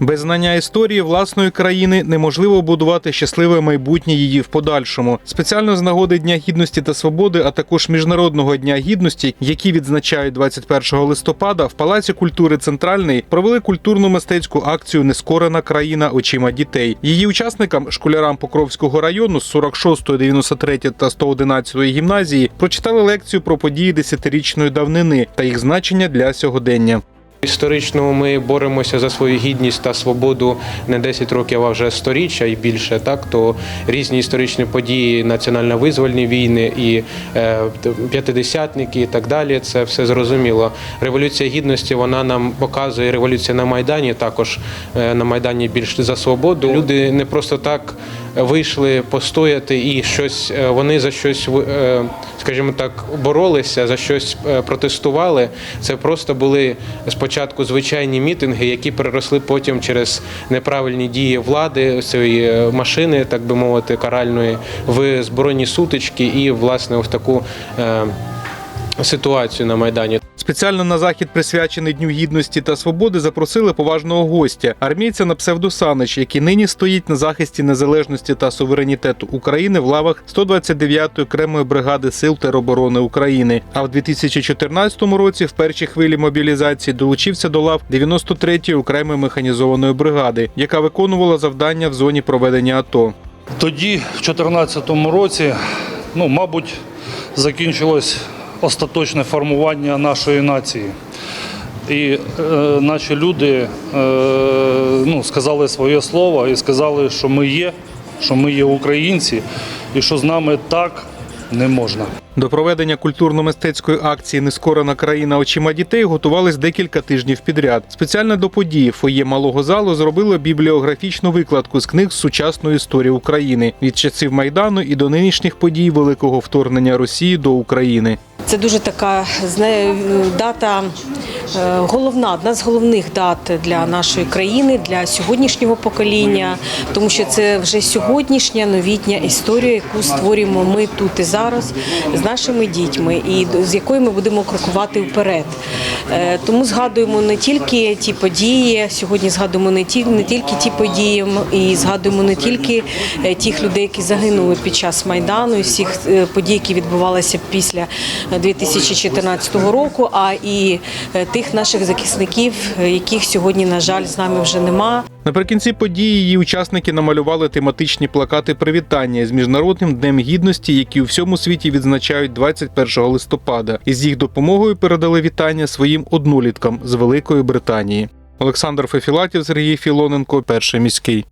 Без знання історії власної країни неможливо будувати щасливе майбутнє її в подальшому. Спеціально з нагоди Дня гідності та свободи, а також Міжнародного дня гідності, які відзначають 21 листопада, в Палаці культури Центральний провели культурну мистецьку акцію Нескорена країна очима дітей. Її учасникам, школярам Покровського району з 46, 93 та 111 гімназії, прочитали лекцію про події десятирічної давнини та їх значення для сьогодення. Історично ми боремося за свою гідність та свободу не 10 років, а вже сторіччя і більше. Так то різні історичні події, національно-визвольні війни і е, п'ятидесятники, і так далі. Це все зрозуміло. Революція гідності вона нам показує революція на майдані. Також е, на майдані більш за свободу. Люди не просто так вийшли постояти і щось. е, Вони за щось е, скажімо так, боролися за щось е, протестували. Це просто були спочатку звичайні мітинги, які переросли потім через неправильні дії влади цієї машини, так би мовити, каральної в збройні сутички і власне в таку ситуацію на майдані. Спеціально на захід, присвячений Дню гідності та свободи, запросили поважного гостя, армійця на псевдо Санич, який нині стоїть на захисті незалежності та суверенітету України в лавах 129-ї окремої бригади сил тероборони України. А в 2014 році, в першій хвилі мобілізації, долучився до лав 93-ї окремої механізованої бригади, яка виконувала завдання в зоні проведення АТО. Тоді, в 2014 році, ну, мабуть, закінчилось остаточне формування нашої нації. І е, наші люди е, ну, сказали своє слово і сказали, що ми є, що ми є українці, і що з нами так не можна. До проведення культурно-мистецької акції Нескорена країна очима дітей готувались декілька тижнів підряд. Спеціально до події фоє малого залу зробили бібліографічну викладку з книг з сучасної історії України від часів майдану і до нинішніх подій великого вторгнення Росії до України. Це дуже така знає, дата головна, одна з головних дат для нашої країни, для сьогоднішнього покоління, тому що це вже сьогоднішня новітня історія, яку створюємо ми тут і зараз з нашими дітьми, і з якою ми будемо крокувати вперед. Е, Тому згадуємо не тільки ті події, сьогодні згадуємо не ті не тільки ті події, і згадуємо не тільки е, тих людей, які загинули під час майдану, і всіх е, подій, які відбувалися після 2014 року, а і е, тих наших захисників, е, яких сьогодні, на жаль, з нами вже нема. Наприкінці події її учасники намалювали тематичні плакати привітання з міжнародним днем гідності, які у всьому світі відзначають 21 листопада. І з їх допомогою передали вітання своїм одноліткам з Великої Британії. Олександр Фефілатів, Сергій Філоненко, перший міський.